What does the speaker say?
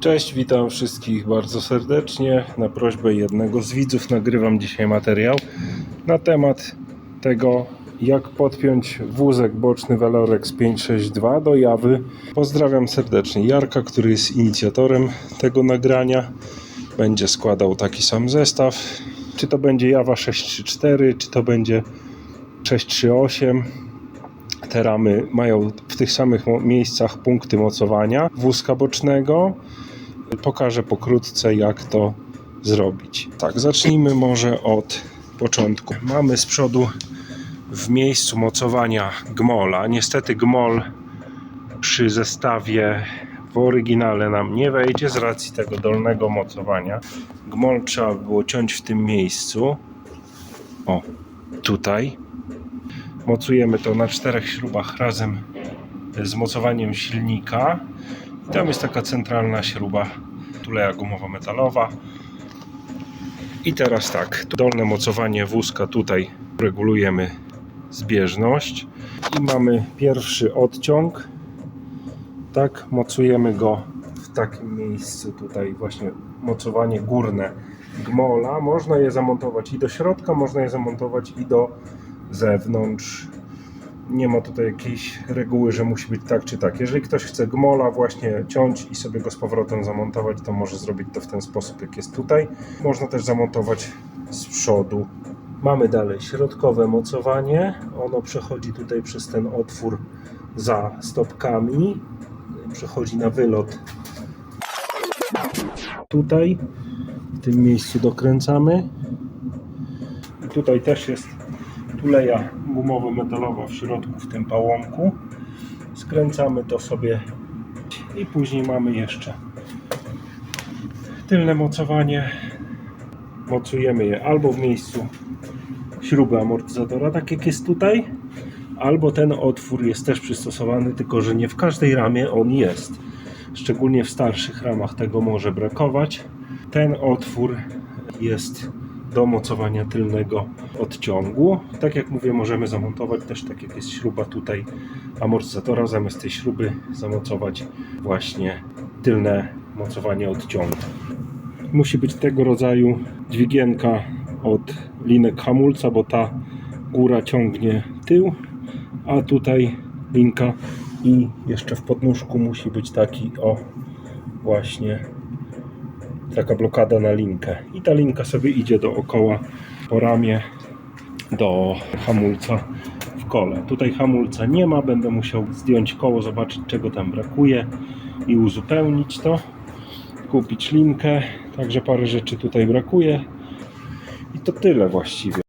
Cześć, witam wszystkich bardzo serdecznie. Na prośbę jednego z widzów nagrywam dzisiaj materiał na temat tego, jak podpiąć wózek boczny Velorex 562 do jawy. Pozdrawiam serdecznie Jarka, który jest inicjatorem tego nagrania. Będzie składał taki sam zestaw. Czy to będzie jawa 634, czy to będzie 638. Te ramy mają w tych samych miejscach punkty mocowania wózka bocznego. Pokażę pokrótce, jak to zrobić. Tak, zacznijmy może od początku. Mamy z przodu w miejscu mocowania gmola. Niestety gmol przy zestawie w oryginale nam nie wejdzie z racji tego dolnego mocowania. Gmol trzeba było ciąć w tym miejscu. O, tutaj. Mocujemy to na czterech śrubach razem z mocowaniem silnika. I tam jest taka centralna śruba, tuleja gumowo-metalowa. I teraz tak, dolne mocowanie wózka tutaj regulujemy zbieżność i mamy pierwszy odciąg. Tak, mocujemy go w takim miejscu tutaj właśnie mocowanie górne gmola. Można je zamontować i do środka, można je zamontować i do zewnątrz. Nie ma tutaj jakiejś reguły, że musi być tak czy tak. Jeżeli ktoś chce gmola właśnie ciąć i sobie go z powrotem zamontować, to może zrobić to w ten sposób, jak jest tutaj. Można też zamontować z przodu. Mamy dalej środkowe mocowanie. Ono przechodzi tutaj przez ten otwór za stopkami. Przechodzi na wylot. Tutaj w tym miejscu dokręcamy. I tutaj też jest tuleja gumowo-metalowa w środku, w tym pałąku. Skręcamy to sobie i później mamy jeszcze tylne mocowanie. Mocujemy je albo w miejscu śruby amortyzatora, tak jak jest tutaj, albo ten otwór jest też przystosowany, tylko że nie w każdej ramie on jest. Szczególnie w starszych ramach tego może brakować. Ten otwór jest do mocowania tylnego odciągu. Tak jak mówię, możemy zamontować też, tak jak jest śruba tutaj amortyzatora, zamiast tej śruby zamocować właśnie tylne mocowanie odciągu. Musi być tego rodzaju dźwigienka od linek hamulca, bo ta góra ciągnie tył, a tutaj linka i jeszcze w podnóżku musi być taki o właśnie taka blokada na linkę i ta linka sobie idzie dookoła po ramię do hamulca w kole. Tutaj hamulca nie ma, będę musiał zdjąć koło, zobaczyć czego tam brakuje i uzupełnić to, kupić linkę, także parę rzeczy tutaj brakuje i to tyle właściwie.